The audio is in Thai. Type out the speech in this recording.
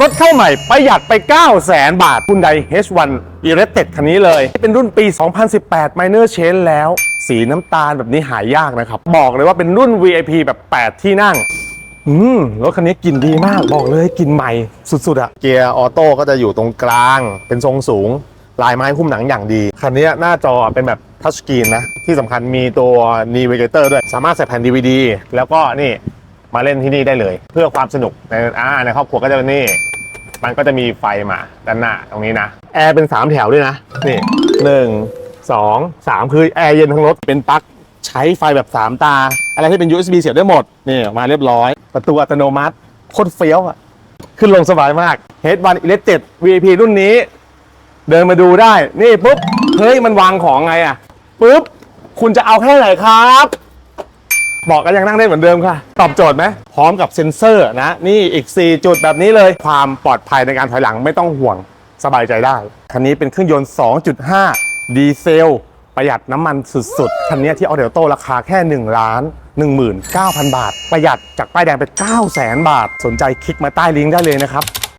รถเข้าใหม่ประหยัดไป 9 0 0 0 0 0บาทคุณใด H1 e r e t e d คันนี้เลย เป็นรุ่นปี 2018 Minor Change แล้ว สีน้ำตาลแบบนี้หายากนะครับ บอกเลยว่าเป็นรุ่น VIP แบบ 8 ที่นั่ง อืมรถคันนี้กลิ่นดีมาก บอกเลยกลิ่นใหม่สุดๆอะเกียร์ออโต้ก็จะอยู่ตรงกลาง เป็นทรงสูง ลายไม้หุ้มหนังอย่างดี คันนี้หน้าจอเป็นแบบทัชสกรีนนะ ที่สำคัญมีตัว Navigator ด้วย สามารถใส่แผ่น DVD แล้วก็นี่ มาเล่นที่นี่ได้เลย เพื่อความสนุกในอ่าในครอบครัวก็จะนี่ มันก็จะมีไฟมาด้านหน้าตรงนี้นะแอร์เป็น 3 แถวด้วยนะนี่หนึ่งสองสามคือแอร์เย็นทั้งรถเป็นปลั๊กใช้ไฟแบบ 3 ตา อะไรที่เป็น USB เสียบได้หมดนี่ออกมาเรียบร้อย ประตูอัตโนมัติโคตรเฟี้ยวอะขึ้นลงสบายมาก H1 Electric VIP รุ่นนี้ เดินมาดูได้ นี่ปุ๊บ เฮ้ย มันวางของไงอะปุ๊บ คุณจะเอาแค่ไหนครับ บอกกันยังนั่งได้เหมือนเดิมค่ะ ตอบโจทย์ไหมพร้อมกับเซ็นเซอร์นะ นี่อีก 4 จุดแบบนี้เลย ความปลอดภัยในการถอยหลังไม่ต้องห่วงสบายใจได้ คันนี้เป็นเครื่องยนต์ 2.5 ดีเซล ประหยัดน้ำมันสุดๆ คันนี้ที่เอาเดลโต้ราคาแค่ 1 ล้าน 19,000 บาท ประหยัดจากป้ายแดงไป 9 0 0 0 0 0 บาท สนใจคลิกมาใต้ลิงก์ได้เลยนะครับ